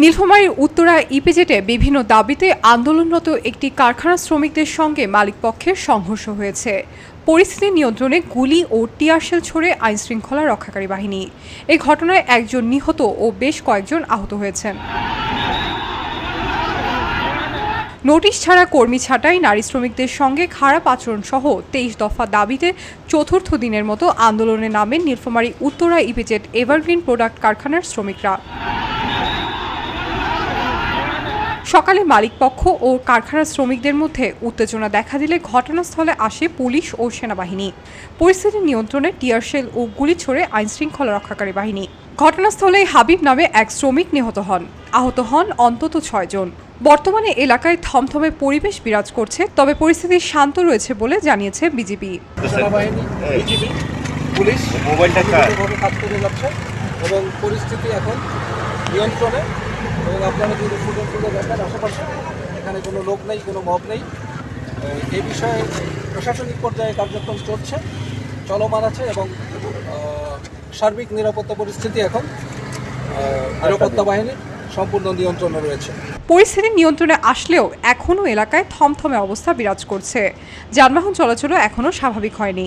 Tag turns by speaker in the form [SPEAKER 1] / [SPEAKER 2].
[SPEAKER 1] নীলফামারীর উত্তরা, ইপিজেটে বিভিন্ন দাবিতে আন্দোলনরত একটি কারখানা শ্রমিকদের সঙ্গে মালিকপক্ষের সংঘর্ষ হয়েছে। পরিস্থিতি নিয়ন্ত্রণে গুলি ও টিয়ারশেল ছড়ে আইনশৃঙ্খলা রক্ষাকারী বাহিনী। এই ঘটনায় একজন নিহত ও বেশ কয়েকজন আহত হয়েছেন। নোটিশ ছাড়া কর্মী ছাঁটাই নারী শ্রমিকদের সঙ্গে খারাপ আচরণ সহ তেইশ দফা দাবিতে চতুর্থ দিনের মতো আন্দোলনে নামেন Nilphamari Uttara EPZ Evergreen Product কারখানার শ্রমিকরা। সকালে মালিকপক্ষ ও কারখানার শ্রমিকদের মধ্যে উত্তেজনা দেখা দিলে ঘটনাস্থলে আসে পুলিশ ও সেনাবাহিনী। পরিস্থিতি নিয়ন্ত্রণে টিয়ারশেল ও গুলি ছড়ে আইনশৃঙ্খলা রক্ষাকারী বাহিনী। ঘটনাস্থলে হাবিব নামে এক শ্রমিক নিহত হন। আহত হন অন্তত ছয়জন বর্তমানে এলাকায় থমথমে পরিবেশ বিরাজ করছে তবে পরিস্থিতি শান্ত রয়েছে বলে জানিয়েছে বিজেপি।
[SPEAKER 2] পুলিশ
[SPEAKER 3] মোবাইলটা
[SPEAKER 2] কাজ করে যাচ্ছে এবং পরিস্থিতি এখন নিয়ন্ত্রণে এবং আপনারা যদি ফুটে ফুটে দেখেন আশেপাশে এখানে কোনো লোক নেই কোনো মব নেই। এই বিষয়ে প্রশাসনিক পর্যায়ে কার্যক্রম চলছে চলমান আছে এবং সার্বিক নিরাপত্তা পরিস্থিতি এখন নিরাপত্তা বাহিনীর সম্পূর্ণ নিয়ন্ত্রণে রয়েছে।
[SPEAKER 1] পরিস্থিতি নিয়ন্ত্রণে আসলেও এখনও এলাকায় থমথমে অবস্থা বিরাজ করছে। যানবাহন চলাচলও এখনও স্বাভাবিক হয়নি।